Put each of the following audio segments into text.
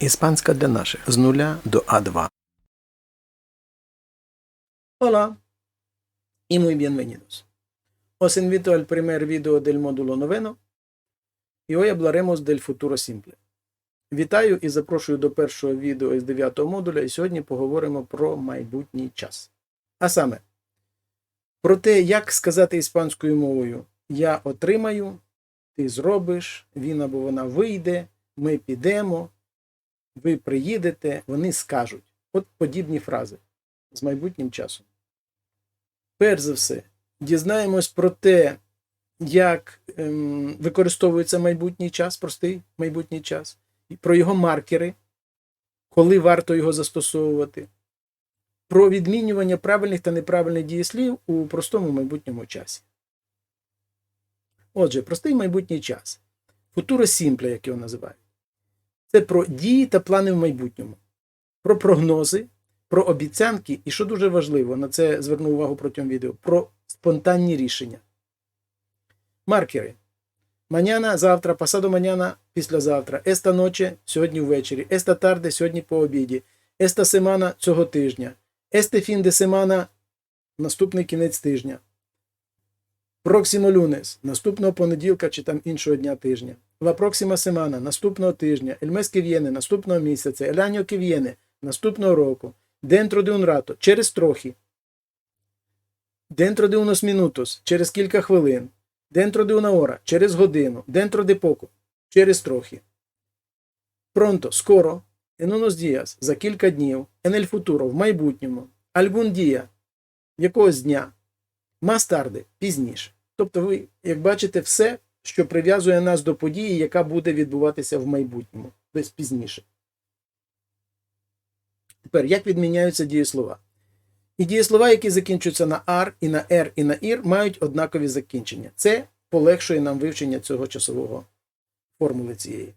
Іспанська для наших з нуля до А2. Hola y muy bienvenidos. Os invito al primer video del módulo noveno y hoy hablaremos del futuro simple. Вітаю і запрошую до першого відео із 9 модуля, і сьогодні поговоримо про майбутній час. А саме, про те, як сказати іспанською мовою Я отримаю, ти зробиш, він або вона вийде, ми підемо, ви приїдете, вони скажуть. От подібні фрази з майбутнім часом. Перш за все, дізнаємось про те, як ем, використовується майбутній час, простий майбутній час, і про його маркери, коли варто його застосовувати, про відмінювання правильних та неправильних дієслів у простому майбутньому часі. Отже, простий майбутній час. Футуро сімпле, як його називають. Це про дії та плани в майбутньому, про прогнози, про обіцянки і, що дуже важливо, на це зверну увагу протягом відео, про спонтанні рішення. Маркери. Маняна завтра, пасадо маняна післязавтра, еста ноче сьогодні ввечері, еста тарде сьогодні по обіді, еста семана цього тижня, есте фін де семана наступний кінець тижня. Проксимо люнес. Наступного понеділка чи там іншого дня тижня. Ла проксима семана. Наступного тижня, ель мес ків'єне. Наступного місяця, ель аньо ків'єне. Наступного року, дентро де rato через трохи, дентро де unos minutos через кілька хвилин, дентро де una hora через годину, дентро де poco через трохи. Пронто. Скоро, en unos días за кілька днів, el futuro в майбутньому, algún día якогось дня, tarde пізніше. Тобто ви, як бачите, все, що прив'язує нас до події, яка буде відбуватися в майбутньому, десь пізніше. Тепер, як відміняються дієслова? І дієслова, які закінчуються на ар, і на ер, і на ір, мають однакові закінчення. Це полегшує нам вивчення цього часового формули цієї.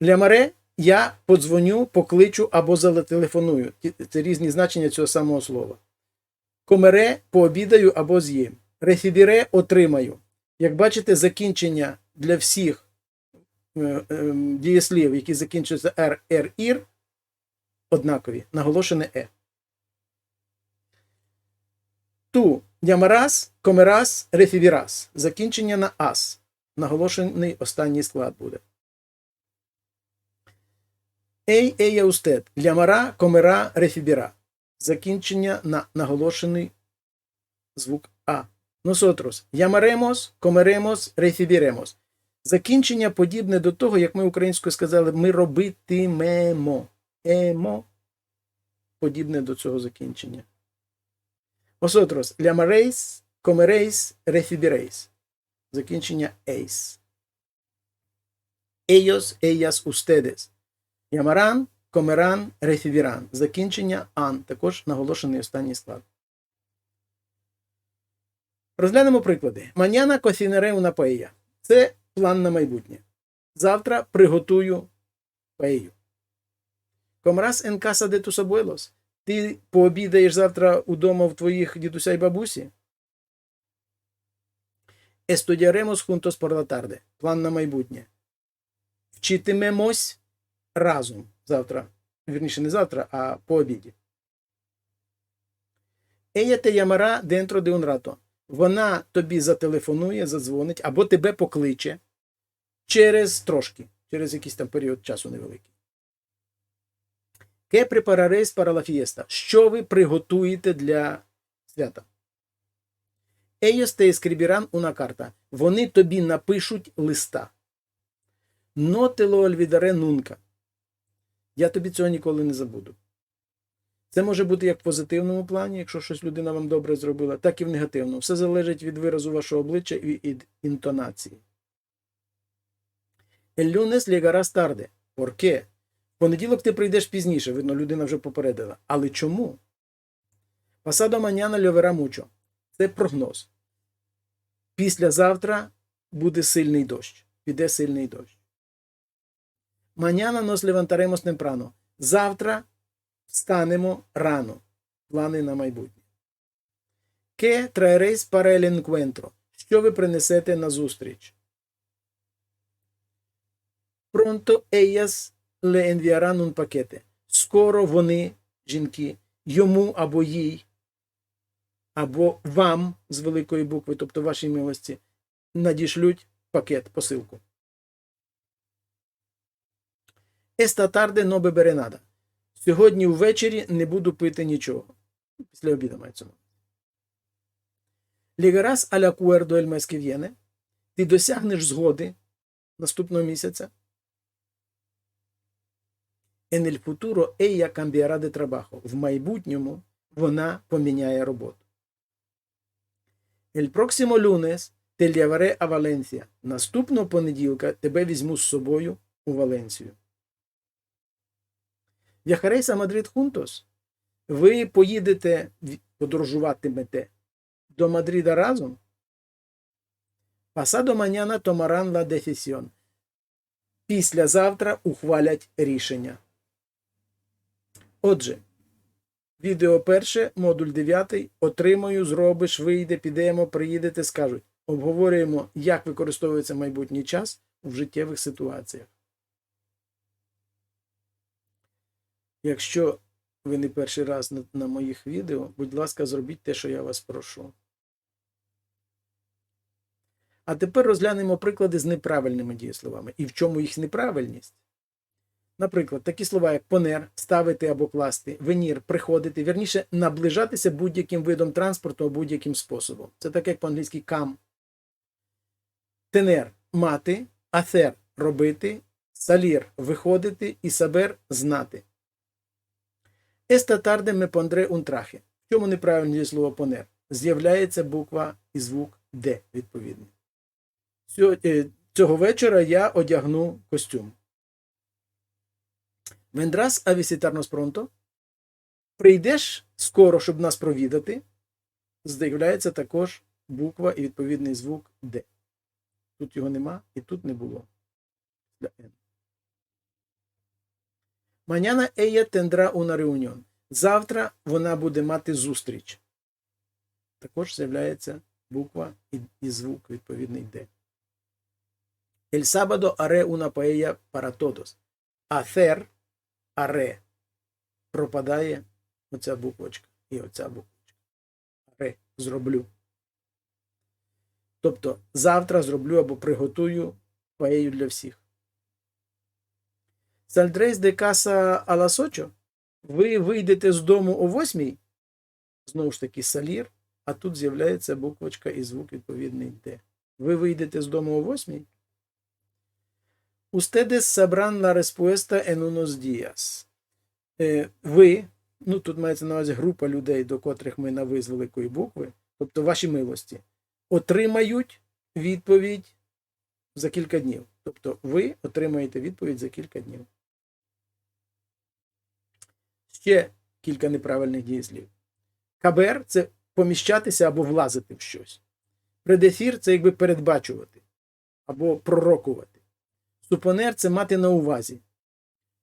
Для маре я подзвоню, покличу або зателефоную. Це різні значення цього самого слова. Комере пообідаю або з'їм. Рефібіре отримаю. Як бачите, закінчення для всіх е, е, дієслів, які закінчуються «р», «р», «ір», однакові, наголошене «е». Ту ямарас, комерас, рефібірас. Закінчення на ас. Наголошений останній склад буде. Ей, ея устед. Лямара, комера, рефібіра. Закінчення на наголошений звук А. Nosotros llamaremos, comeremos, recibiremos. Закінчення подібне до того, як ми українською сказали, ми робитимемо. Емо. Подібне до цього закінчення. Vosotros llamaréis, comeréis, recibiréis. Закінчення eis. Ellos, ellas, ustedes. Llamarán, comerán, recibirán. Закінчення ан. Також наголошений останній склад. Розглянемо приклади. Маняна кофінере una. Це план на майбутнє. Завтра приготую паею. Комрас en casa de tus abuelos. Ти пообідаєш завтра удома в твоїх дідуся й бабусі? Estudiaremos juntos por. План на майбутнє. Вчитимемось разом завтра. Вірніше, не завтра, а по обіді. Llamará dentro de un rato вона тобі зателефонує, задзвонить або тебе покличе через трошки, через якийсь там період часу невеликий. Ке la fiesta? Що ви приготуєте для свята? Te escribirán una carta. Вони тобі напишуть листа. Lo olvidaré nunca. Я тобі цього ніколи не забуду. Це може бути як в позитивному плані, якщо щось людина вам добре зробила, так і в негативному. Все залежить від виразу вашого обличчя і від інтонації. Llegarás tarde. ¿Por qué? В понеділок ти прийдеш пізніше, видно, людина вже попередила. Але чому? Pasado mañana lloverá mucho. Це прогноз. Післязавтра буде сильний дощ. Піде сильний дощ. Mañana nos levantaremos temprano. Завтра Встанемо рано. Плани на майбутнє. Ке traeréis para el? Що ви принесете на зустріч? Pronto ellas le enviaran un paquete. Скоро вони, жінки, йому або їй, або вам з великої букви, тобто вашій милості, надішлють пакет, посилку. Esta tarde no beberé nada. Сьогодні ввечері не буду пити нічого. Після обіду мається. Llegarás al acuerdo el mes. Ти досягнеш згоди наступного місяця. El futuro ella cambiará de trabajo. В майбутньому вона поміняє роботу. El próximo lunes te llevaré a Valencia. Наступного понеділка тебе візьму з собою у Валенцію. A Madrid juntos. Ви поїдете, подорожуватимете до Мадрида разом. Pasado mañana tomarán la decisión. Післязавтра ухвалять рішення. Отже, відео перше, модуль 9. Отримаю, зробиш, вийде, підемо, приїдете, скажуть. Обговорюємо, як використовується майбутній час у життєвих ситуаціях. Якщо ви не перший раз на, на моїх відео, будь ласка, зробіть те, що я вас прошу. А тепер розглянемо приклади з неправильними дієсловами. І в чому їх неправильність? Наприклад, такі слова, як понер, ставити або класти, венір, приходити, вірніше, наближатися будь-яким видом транспорту або будь-яким способом. Це так як по-англійськи кам. Тенер мати, афер робити, салір виходити і сабер знати. Esta tarde me pondré un traje. В чому неправильне дієслово понер? З'являється буква і звук Д відповідний. Е, Цього вечора я одягну костюм. A visitarnos pronto? Прийдеш скоро, щоб нас провідати. З'являється також буква і відповідний звук Д. Тут його нема і тут не було. Для N. Mañana ella tendrá una reunión. Завтра вона буде мати зустріч. Також з'являється буква і, звук відповідний Д. El sábado haré una paella para todos. Hacer. Пропадає оця буквочка і оця буквочка. Аре зроблю. Тобто завтра зроблю або приготую паею для всіх. Сальдрейс де каса аласочо. Ви вийдете з дому о восьмій. Знову ж таки, салір, а тут з'являється буквочка і звук відповідний Д. Ви вийдете з дому о восьмій. Ustedes sabrán la respuesta en unos. Е, Ви, ну тут мається на увазі група людей, до котрих ми на з великої букви, тобто ваші милості, отримають відповідь за кілька днів. Тобто ви отримаєте відповідь за кілька днів. Ще кілька неправильних дієслів. Кабер це поміщатися або влазити в щось. Предефір це якби передбачувати або пророкувати. Супонер це мати на увазі.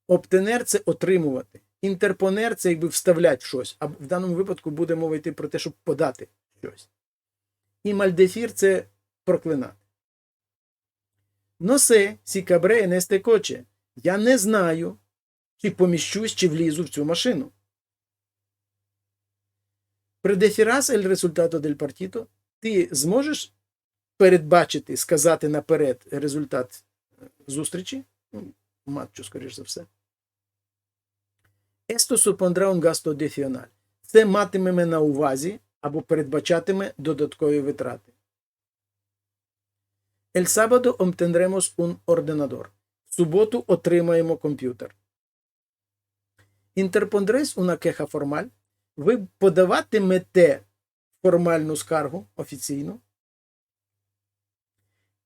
Оптенер це отримувати. Інтерпонер це якби вставляти щось. А в даному випадку буде мова йти про те, щоб подати щось. І мальдефір це проклинати. Носе сі кабре несте коче. Я не знаю, чи поміщусь, чи влізу в цю машину. Предефірас ель результато дель партіто. Ти зможеш передбачити, сказати наперед результат е, зустрічі? Ну, матчу, скоріш за все. Esto supondrá un gasto adicional. Це матиме на увазі або передбачатиме додаткові витрати. El sábado obtendremos un ordenador. В суботу отримаємо комп'ютер. Interpondréis una queja formal. Ви подаватимете формальну скаргу офіційну.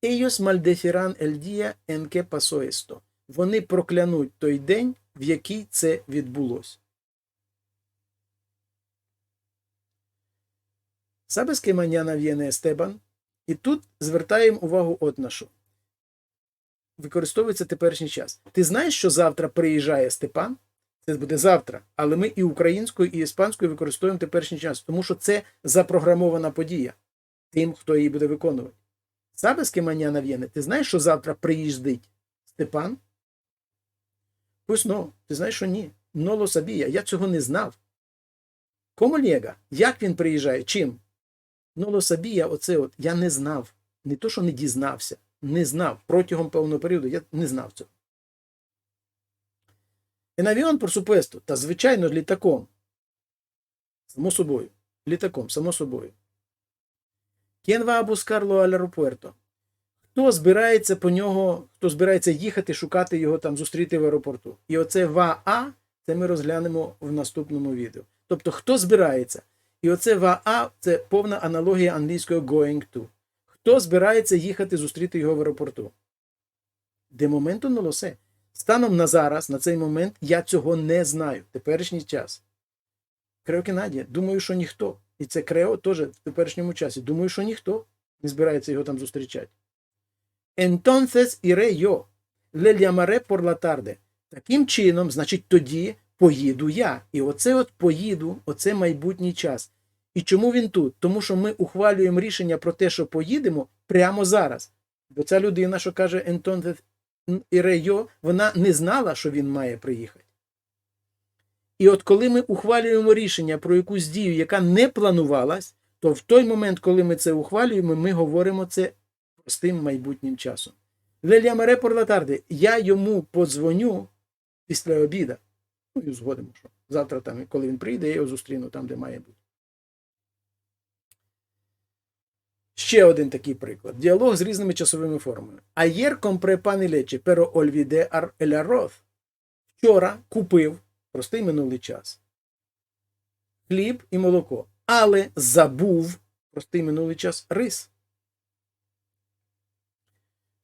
Ellos maldecirán el día en que pasó esto. Вони проклянуть той день, в який це відбулося. ¿Sabes que mañana viene Esteban? І тут звертаємо увагу от на що. Використовується теперішній час. Ти знаєш, що завтра приїжджає Степан? Це буде завтра. Але ми і українською, і іспанською використовуємо теперішній час, тому що це запрограмована подія тим, хто її буде виконувати. ¿Sabes que mañana viene? Ти знаєш, що завтра приїздить Степан? Пусть ну, ти знаєш, що ні. Ноло сабія, я цього не знав. Кому лєга? Як він приїжджає? Чим? Ноло сабія, оце от, я не знав. Не то, що не дізнався, не знав. Протягом певного періоду я не знав цього. En avión, por supuesto, та звичайно літаком. Само собою. Літаком, само собою. ¿Quién va a buscarlo al? Хто збирається по нього, хто збирається їхати, шукати його там, зустріти в аеропорту? І оце ва-а, це ми розглянемо в наступному відео. Тобто, хто збирається? І оце ва-а це повна аналогія англійського going to. Хто збирається їхати зустріти його в аеропорту? Де моменту не лосе. Станом на зараз, на цей момент, я цього не знаю. Теперішній час. Крео Кеннадія, думаю, що ніхто. І це Крео теж в теперішньому часі. Думаю, що ніхто не збирається його там зустрічати. Entonces iré yo. Le llamaré por la tarde. Таким чином, значить, тоді поїду я. І оце от поїду, оце майбутній час. І чому він тут? Тому що ми ухвалюємо рішення про те, що поїдемо прямо зараз. Бо ця людина, що каже Entonces yo, вона не знала, що він має приїхати. І от коли ми ухвалюємо рішення про якусь дію, яка не планувалась, то в той момент, коли ми це ухвалюємо, ми говоримо це простим майбутнім часом. Лелія Маре Порлатарди, я йому подзвоню після обіда. Ну і згодимо, що завтра, там, коли він прийде, я його зустріну там, де має бути. Ще один такий приклад. Діалог з різними часовими формами. Аєр компре лече, pero olvidé ar- el arroz. Вчора купив, простий минулий час, хліб і молоко, але забув, простий минулий час, рис.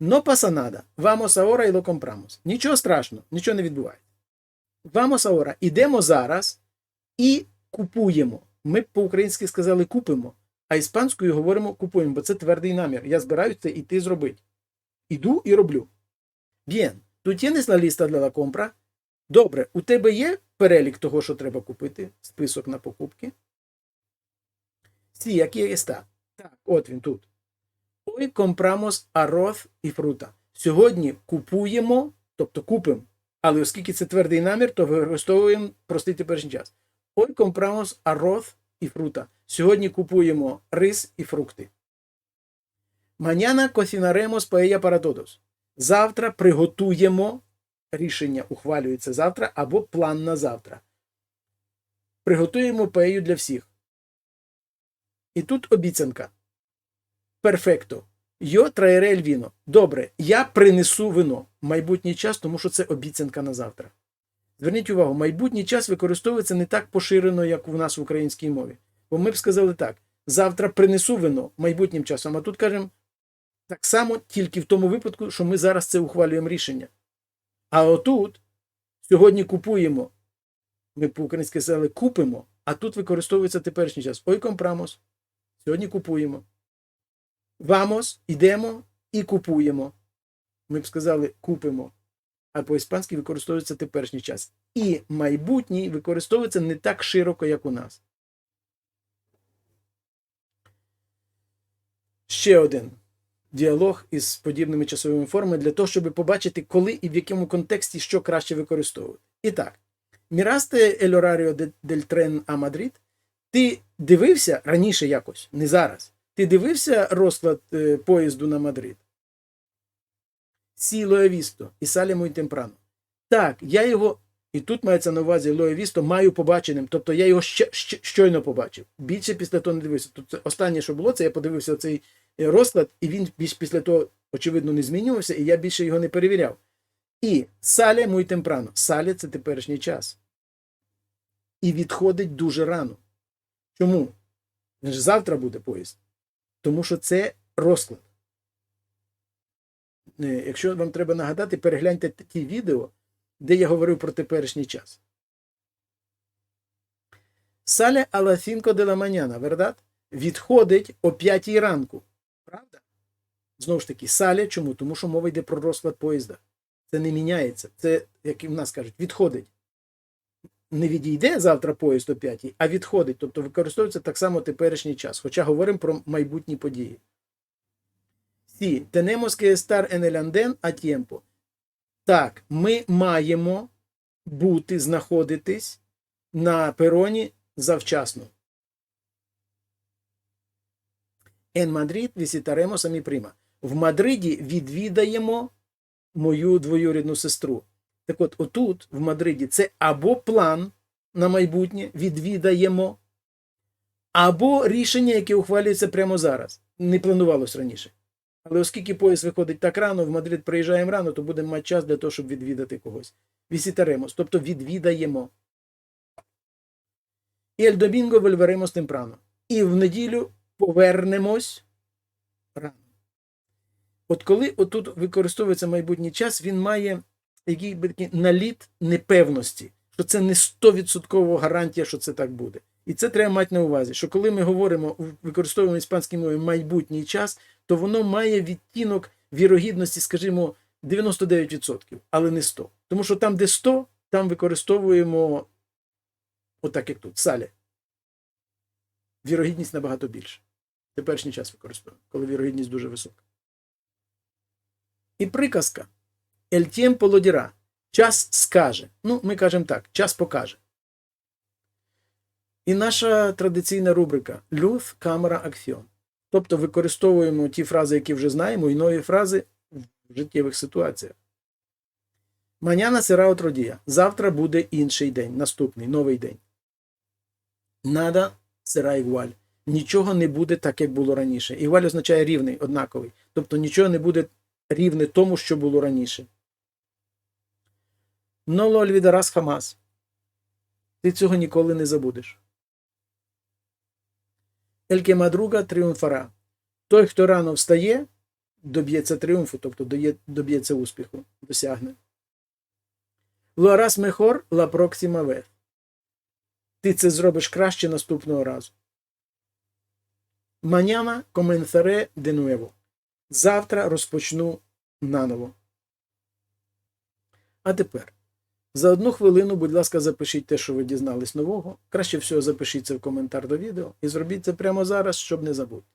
Nada. Vamos ahora y lo compramos. Нічого страшного, нічого не відбувається. Vamos ahora. Ідемо зараз і купуємо. Ми по-українськи сказали купимо, а іспанською говоримо купуємо, бо це твердий намір. Я збираюся це іти зробити. Іду і роблю. Bien. Tú tienes la lista de la compra? Добре, у тебе є перелік того, що треба купити, список на покупки? Sí, aquí está. Так, от він тут. Hoy compramos arroz і фрута. Сьогодні купуємо, тобто купимо, але оскільки це твердий намір, то використовуємо простий теперішній час. Hoy compramos arroz і фрута. Сьогодні купуємо рис і фрукти. Mañana cocinaremos paella para todos. Завтра приготуємо рішення ухвалюється завтра або план на завтра. Приготуємо паею для всіх. І тут обіцянка. Перфекто. Йо траєрель віно. Добре, я принесу вино. Майбутній час, тому що це обіцянка на завтра. Зверніть увагу, майбутній час використовується не так поширено, як у нас в українській мові. Бо ми б сказали так: завтра принесу вино майбутнім часом, а тут кажемо так само, тільки в тому випадку, що ми зараз це ухвалюємо рішення. А отут сьогодні купуємо. Ми по-українськи сказали купимо, а тут використовується теперішній час. Ой, компрамос. Сьогодні купуємо. Вамос, ідемо і купуємо. Ми б сказали купимо. А по-іспанськи використовується теперішній час. І майбутній використовується не так широко, як у нас. Ще один діалог із подібними часовими формами для того, щоб побачити, коли і в якому контексті що краще використовувати. І так, Мірасте ель дель Трен а Мадрид. Ти дивився раніше якось, не зараз. Ти дивився розклад е, поїзду на Мадрид? Сі Лоевісто і Салі Мой Темпрано. Так, я його, і тут мається на увазі Лоевісто, маю побаченим, тобто я його ще, ще, щойно побачив. Більше після того не дивився. Це останнє, що було, це я подивився цей розклад, і він більш після того, очевидно, не змінювався, і я більше його не перевіряв. І Сале Мой Темпрано. Сале це теперішній час. І відходить дуже рано. Чому? Він ж завтра буде поїзд. Тому що це розклад. Е, Якщо вам треба нагадати, перегляньте ті відео, де я говорив про теперішній час. Сале ала cinco de la mañana. Відходить о 5 ранку. Правда? Знову ж таки, сале чому? Тому що мова йде про розклад поїзда. Це не міняється. Це, як і в нас кажуть, відходить. Не відійде завтра поїзд о 5, а відходить. Тобто використовується так само теперішній час. Хоча говоримо про майбутні події. Сі, tenemos que en el andén a tiempo. Так, ми маємо бути, знаходитись на пероні завчасно. En Madrid visitaremos a mi prima. В Мадриді відвідаємо мою двоюрідну сестру. Так от, отут, в Мадриді, це або план на майбутнє відвідаємо, або рішення, яке ухвалюється прямо зараз. Не планувалось раніше. Але оскільки поїзд виходить так рано, в Мадрид приїжджаємо рано, то будемо мати час для того, щоб відвідати когось. Вісітаремос, тобто відвідаємо. І ель домінго вольверемос темпрано. І в неділю повернемось рано. От коли отут використовується майбутній час, він має який наліт непевності, що це не 100% гарантія, що це так буде. І це треба мати на увазі, що коли ми говоримо, використовуємо іспанській мові майбутній час, то воно має відтінок вірогідності, скажімо, 99%, але не 100. Тому що там, де 100, там використовуємо, отак як тут, салі. Вірогідність набагато більша. Теперішній час використовуємо, коли вірогідність дуже висока. І приказка. El tiempo lo. Час скаже. Ну, ми кажемо так, час покаже. І наша традиційна рубрика Люф, камера, акціон. Тобто використовуємо ті фрази, які вже знаємо, і нові фрази в життєвих ситуаціях. Маняна otro día. Завтра буде інший день, наступний, новий день. Нада сера ігуаль. Нічого не буде так, як було раніше. Ігуаль означає рівний, однаковий. Тобто нічого не буде рівне тому, що було раніше. Ноло ольвідарас хамас. Ти цього ніколи не забудеш. Ельке мадруга тріумфара. Той, хто рано встає, доб'ється тріумфу, тобто доб'ється успіху, досягне. Луарас мехор ла проксима вес. Ти це зробиш краще наступного разу. Маняна коменсаре де нуево. Завтра розпочну наново. А тепер. За одну хвилину, будь ласка, запишіть те, що ви дізнались нового. Краще всього запишіть це в коментар до відео і зробіть це прямо зараз, щоб не забути.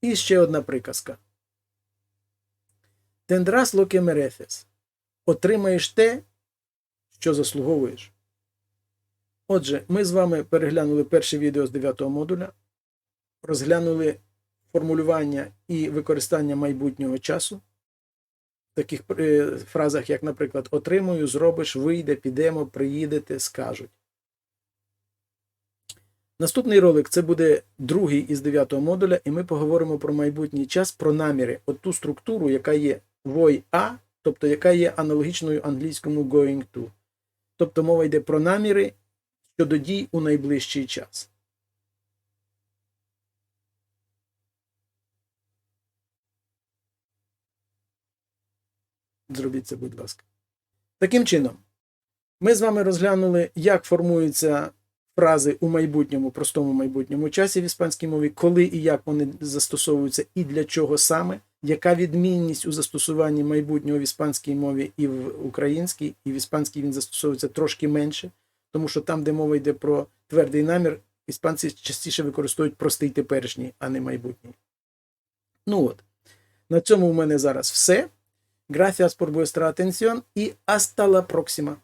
І ще одна приказка. Тендрас локе мерефес. Отримаєш те, що заслуговуєш. Отже, ми з вами переглянули перше відео з 9 модуля, розглянули формулювання і використання майбутнього часу таких е, фразах, як, наприклад, отримую, зробиш, вийде, підемо, приїдете, скажуть. Наступний ролик це буде другий із 9 модуля, і ми поговоримо про майбутній час, про наміри, от ту структуру, яка є вой А, тобто яка є аналогічною англійському going to. Тобто мова йде про наміри щодо дій у найближчий час. Зробіть це, будь ласка. Таким чином, ми з вами розглянули, як формуються фрази у майбутньому, простому майбутньому часі в іспанській мові, коли і як вони застосовуються, і для чого саме, яка відмінність у застосуванні майбутнього в іспанській мові і в українській, і в іспанській він застосовується трошки менше, тому що там, де мова йде про твердий намір, іспанці частіше використовують простий теперішній, а не майбутній. Ну от, на цьому в мене зараз все. Gracias por vuestra atención y hasta la próxima.